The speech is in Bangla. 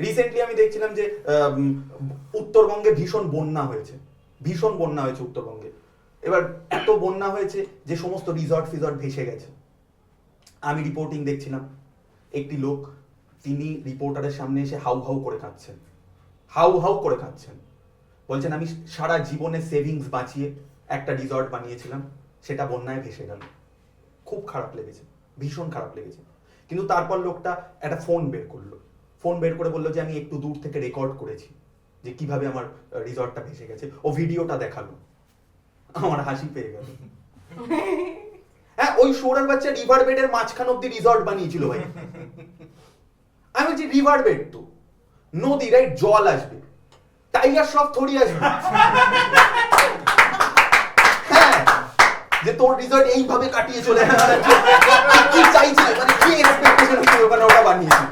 রিসেন্টলি আমি দেখছিলাম যে উত্তরবঙ্গে ভীষণ বন্যা হয়েছে। ভীষণ বন্যা হয়েছে উত্তরবঙ্গে। এবার এত বন্যা হয়েছে যে সমস্ত রিসর্ট ফিসর্ট ভেসে গেছে। আমি রিপোর্টিং দেখছিলাম। একটি লোক, তিনি রিপোর্টারের সামনে এসে হাউ হাউ করে কাঁদছেন। হাউ হাউ করে কাঁদছেন। বলছেন, আমি সারা জীবনে সেভিংস বাঁচিয়ে একটা রিসর্ট বানিয়েছিলাম। সেটা বন্যায় ভেসে গেল। খুব খারাপ লেগেছে। ভীষণ খারাপ লেগেছে। কিন্তু তারপর লোকটা একটা ফোন বের করল। ফোন বের করে বলল যে আমি একটু দূর থেকে রেকর্ড করেছি, যে কীভাবে আমার রিসর্টটা ভেসে গেছে। ও ভিডিওটা দেখাল। আমার হাসি পেয়ে গেল। হ্যাঁ ওই সোরার বাচ্চা রিভার বেডের মাঝখান অব্দি রিসর্ট বানিয়েছিল ভাই। আমি বলছি রিভার বেড তো। নদী রাইট জল আসবে। টাইগার সব থরি আসবে। হ্যাঁ যে তোর রিসর্ট এইভাবে কাটিয়ে চলে কি চাইছিলে মানে কি এক্সপেকটেশন ওখানে ওটা বানিয়েছিলি।